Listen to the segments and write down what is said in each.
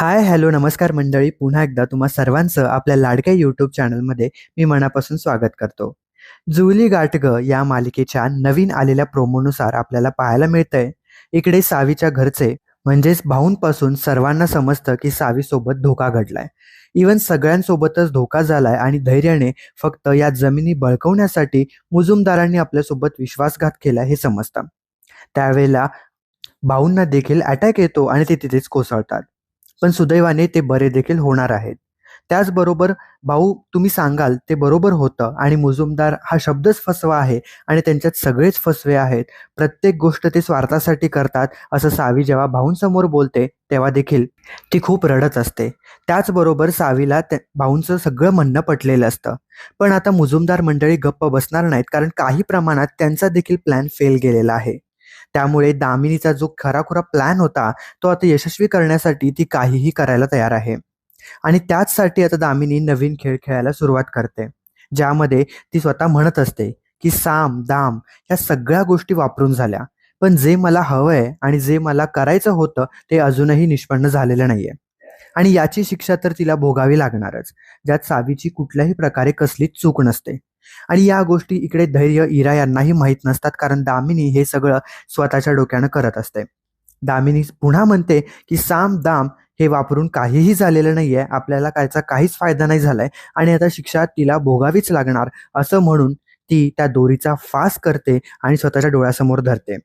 हाय, hello, नमस्कार मंडळी. पुन्हा एकदा तुम्हा सर्वांचं आपल्या लाडक्या यूट्यूब चॅनलमध्ये मी मनापासून स्वागत करतो. जुली गाठ या मालिकेच्या नवीन आलेल्या प्रोमोनुसार आपल्याला पाहायला मिळतंय, इकडे सावीच्या घरचे म्हणजेच भाऊंपासून सर्वांना समजतं की सावीसोबत धोका घडलाय. इव्हन सगळ्यांसोबतच धोका झालाय आणि धैर्याने फक्त या जमिनी बळकवण्यासाठी मुजुमदारांनी आपल्यासोबत विश्वासघात केला हे समजतं. त्यावेळेला भाऊंना देखील अटॅक येतो आणि ते तिथेच कोसळतात. पण सुदैवाने ते बरे देखील होणार आहेत. त्याचबरोबर भाऊ तुम्ही सांगाल ते बरोबर होतं आणि मुजुमदार हा शब्दच फसवा आहे आणि त्यांच्यात सगळेच फसवे आहेत. प्रत्येक गोष्ट ते स्वार्थासाठी करतात असं सावी जेव्हा भाऊंसमोर बोलते तेव्हा देखील ती खूप रडत असते. त्याचबरोबर सावीला त्या भाऊंचं सगळं म्हणणं पटलेलं असतं. पण आता मुजुमदार मंडळी गप्प बसणार नाहीत कारण काही प्रमाणात त्यांचा देखील प्लॅन फेल गेलेला आहे. त्यामुळे दामिनीचा जो खराखुरा प्लॅन होता तो आता यशस्वी करण्यासाठी ती काहीही करायला तयार आहे. आणि त्याचसाठी आता दामिनी नवीन खेळ खेळायला सुरुवात करते. ज्यामध्ये ती स्वतः म्हणत असते, की साम, दाम ह्या सगळ्या गोष्टी वापरून झाल्या. पण जे मला हवंय आणि जे मला करायचं होतं ते अजूनही निष्पन्न झालेलं नाहीये. आणि याची शिक्षा तर तिला भोगावी लागणारच. ज्यात सावीची कुठल्याही प्रकारे कसलीच चूक नसते. आणि या गोष्टी इकडे धैर्य, इरा यांनाही माहीत नसतात कारण दामिनी हे सगळं स्वतःच्या डोक्यानं करत असते. दामिनी पुन्हा म्हणते, की साम, दाम हे वापरून काहीही झालेलं नाहीये. आपल्याला त्याचा काहीच फायदा नाही झालाय आणि आता शिक्षा तिला भोगावीच लागणार असं म्हणून ती त्या दोरीचा फास करते आणि स्वतःच्या डोळ्यासमोर धरते.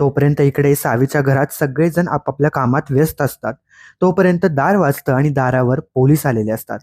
तोपर्यंत इकडे सावीच्या घरात सगळेजण आपापल्या कामात व्यस्त असतात. तोपर्यंत दार वाजतं आणि दारावर पोलीस आलेले असतात.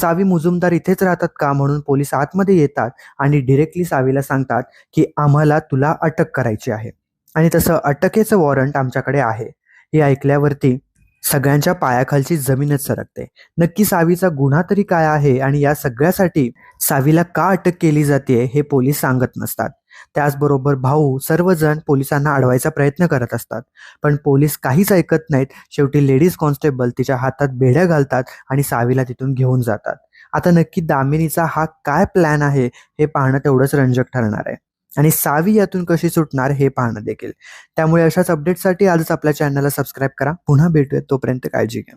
सावी मुजुमदार इथेच राहतात का म्हणून पोलीस आतमध्ये येतात आणि डिरेक्टली सावीला सांगतात, की आम्हाला तुला अटक करायची आहे आणि तसं अटकेचं वॉरंट आमच्याकडे आहे. हे ऐकल्यावरती सगळ्यांच्या पायाखालची जमीनच सरकते. नक्की सावीचा गुन्हा तरी काय आहे आणि या सगळ्यासाठी सावीला का अटक केली जाते हे पोलीस सांगत नसतात. त्याचबरोबर भाऊ सर्वजण पोलिसांना अडवायचा प्रयत्न करत असतात. पण पोलीस काहीच ऐकत नाहीत. शेवटी लेडीज कॉन्स्टेबल तिच्या हातात बेड्या घालतात आणि सावीला तिथून घेऊन जातात. आता नक्की दामिनीचा हा काय प्लॅन आहे हे पाहणं तेवढंच रंजक ठरणार आहे. आणि सावी यातून कशी सुटणार हे पाहणं देखील. त्यामुळे अशाच अपडेटसाठी आजच आपल्या चॅनलला सबस्क्राईब करा. पुन्हा भेटूयात तोपर्यंत काळजी घ्या.